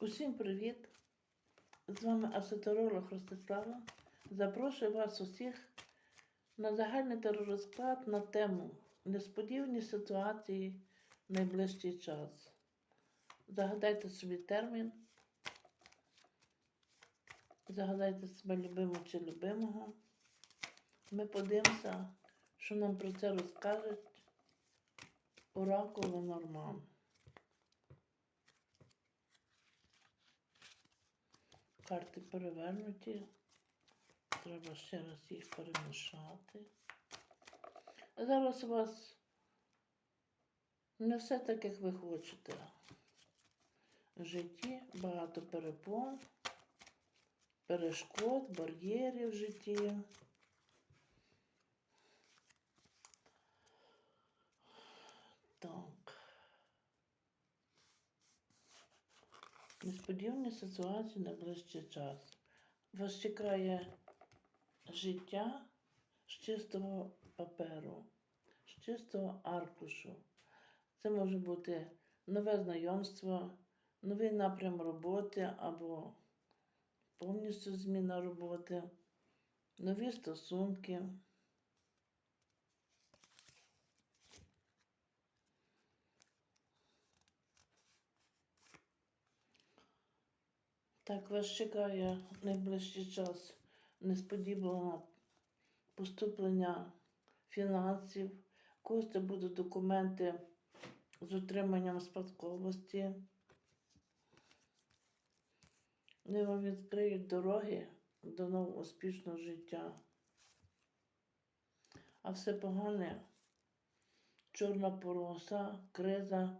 Усім привіт! З вами асотеролог Ростислава. Запрошую вас усіх на загальний теророзклад на тему Несподівані ситуації в найближчий час. Загадайте собі термін, загадайте себе любиму чи любимого. Ми подивимося, що нам про це розкажуть Оракул Норман. Карти перевернуті. Треба ще раз їх перемішати. Зараз у вас не все так, як ви хочете. В житті багато перепон, перешкод, бар'єрів в житті. Так. Несподівані ситуації на ближчий час. Вас чекає життя з чистого паперу, з чистого аркушу. Це може бути нове знайомство, новий напрям роботи або повністю зміна роботи, нові стосунки. Так, вас чекає найближчий час несподіване поступлення фінансів. Когось будуть документи з отриманням спадковості. Вони вам відкриють дороги до нового успішного життя. А все погане, чорна пороса, криза,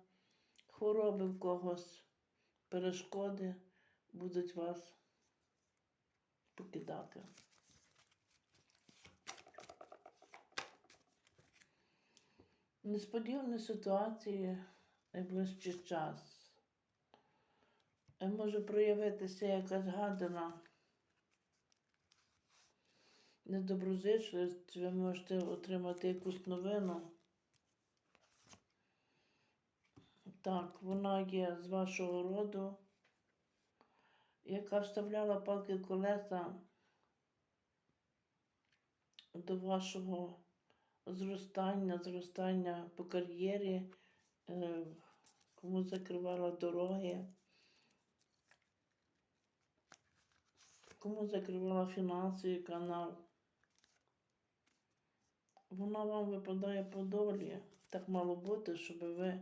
хвороби в когось, перешкоди будуть вас покидати. Несподівані ситуації найближчий час. Е, Може проявитися якась гадана недоброзичливість, ви можете отримати якусь новину. Так, вона є з вашого роду яка вставляла палки колеса до вашого зростання, зростання по кар'єрі, е, кому закривала дороги, кому закривала фінансовий канал. Вона вам випадає по долі. Так мало бути, щоб ви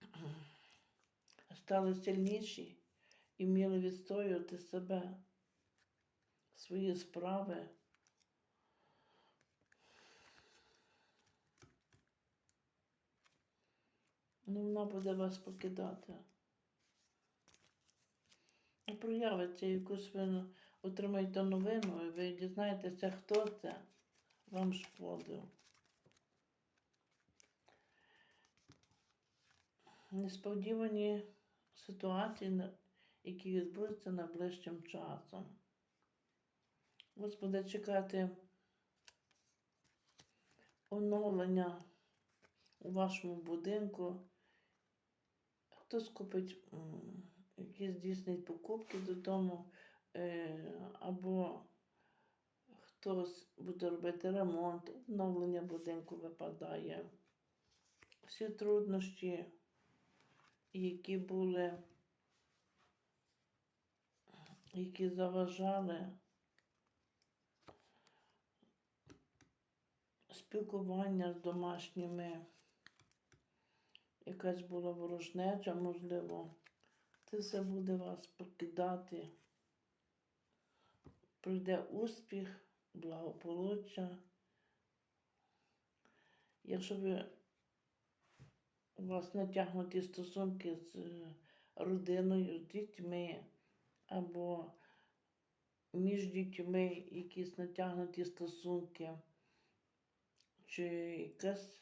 стали сильніші і вміли відстоювати себе, свої справи. Ну, вона буде вас покидати. Ну, Проявиться якусь ви отримаєте новину, і ви дізнаєтеся, хто це вам шкодив. Несподівані ситуації які відбудуться найближчим часом. Вас буде чекати оновлення у вашому будинку. Хтось купить, якісь здійснить покупки додому, е, або хтось буде робити ремонт, оновлення будинку випадає. Всі труднощі, які були які заважали спілкування з домашніми, якась була ворожнеча, можливо, це все буде вас покидати. Прийде успіх, благополуччя. Якщо ви у вас натягнуті стосунки з родиною, з дітьми, або між дітьми якісь натягнуті стосунки, чи якась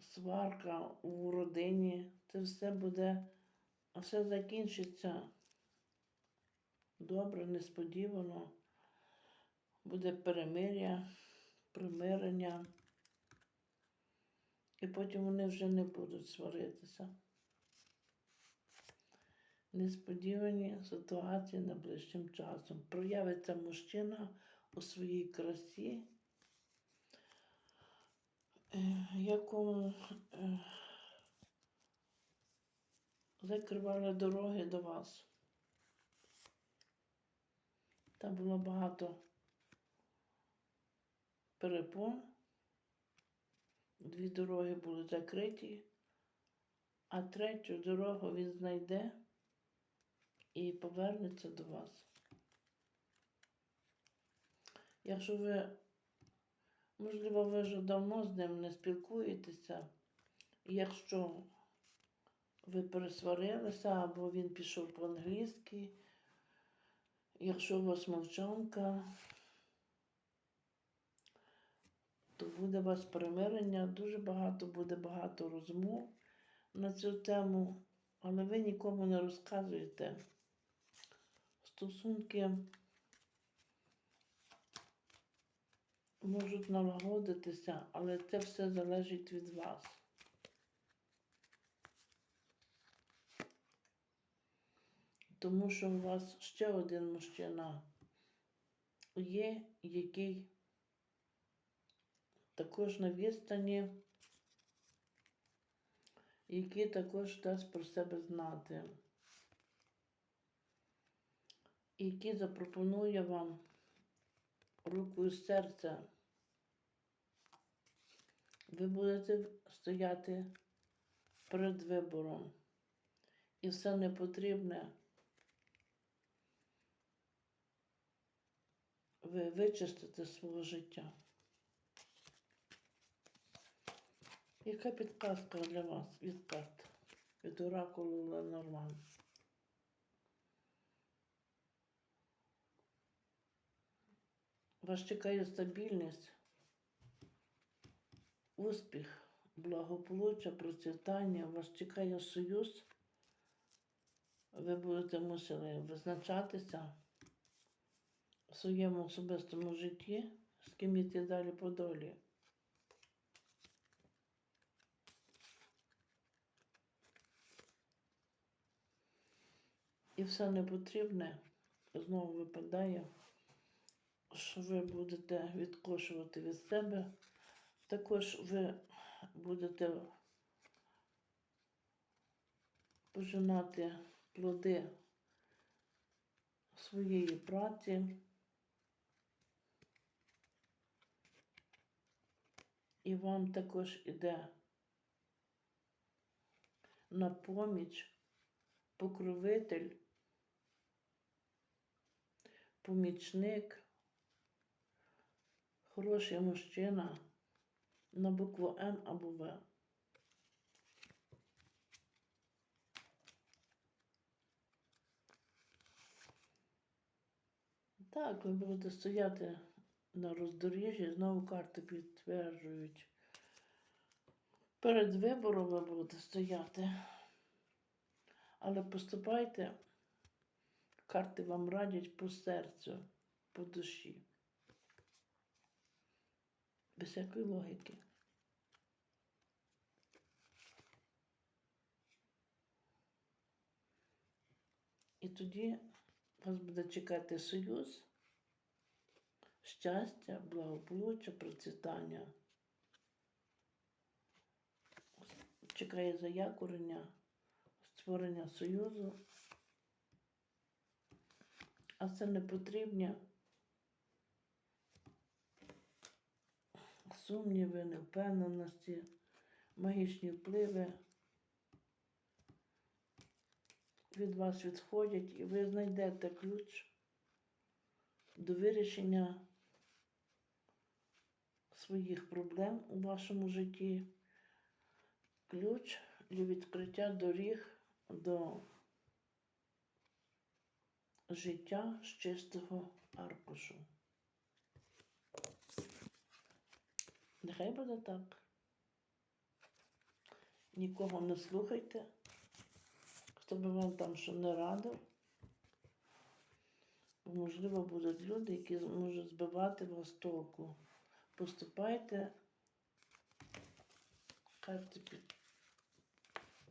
сварка у родині, це все буде, все закінчиться добре, несподівано. Буде перемир'я, примирення, і потім вони вже не будуть сваритися. Несподівані ситуації найближчим часом. Проявиться мужчина у своїй красі, е, якому е, закривали дороги до вас. Там було багато перепон. Дві дороги були закриті, а третю дорогу він знайде і повернеться до вас. Якщо ви, можливо, ви вже давно з ним не спілкуєтеся, якщо ви пересварилися або він пішов по-англійськи, якщо у вас мовчанка, то буде у вас примирення, дуже багато буде багато розмов на цю тему, але ви нікому не розказуєте. Стосунки можуть налагодитися, але це все залежить від вас. Тому що у вас ще один мужчина є, який також на відстані, який також дасть про себе знати, який запропонує вам руку і серця. Ви будете стояти перед вибором. І все непотрібне ви вичистите свого життя. Яка підказка для вас від карт? Від оракулу Ленорман? Вас чекає стабільність, успіх, благополуччя, процвітання, вас чекає союз. Ви будете мусили визначатися в своєму особистому житті, з ким йти далі по долі. І все непотрібне знову випадає, що ви будете відкошувати від себе. Також ви будете пожинати плоди своєї праці. І вам також іде на поміч покровитель, помічник, хороший мужчина на букву М або В. Так, ви будете стояти на роздоріжжі, знову карти підтверджують. Перед вибором ви будете стояти. Але поступайте, карти вам радять по серцю, по душі. Без всякої логіки. І тоді вас буде чекати союз, щастя, благополуччя, процвітання. Чекає заякорення, створення союзу. А це не потрібні сумніви, невпевненості, магічні впливи від вас відходять, і ви знайдете ключ до вирішення своїх проблем у вашому житті, ключ для відкриття доріг до життя з чистого аркушу. Нехай буде так. Нікого не слухайте, хто би вам там що не радив. Бо, можливо, будуть люди, які можуть збивати вас толку. Поступайте, карти під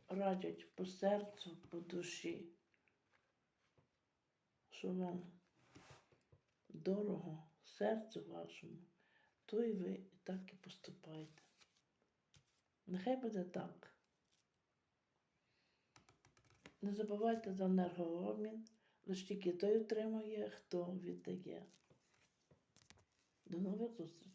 радять по серцю, по душі. що вам дорого серцю вашому, то і ви так і поступайте. Нехай буде так. Не забувайте за енергообмін, лише тільки той отримує, хто віддає. До нових зустрічей!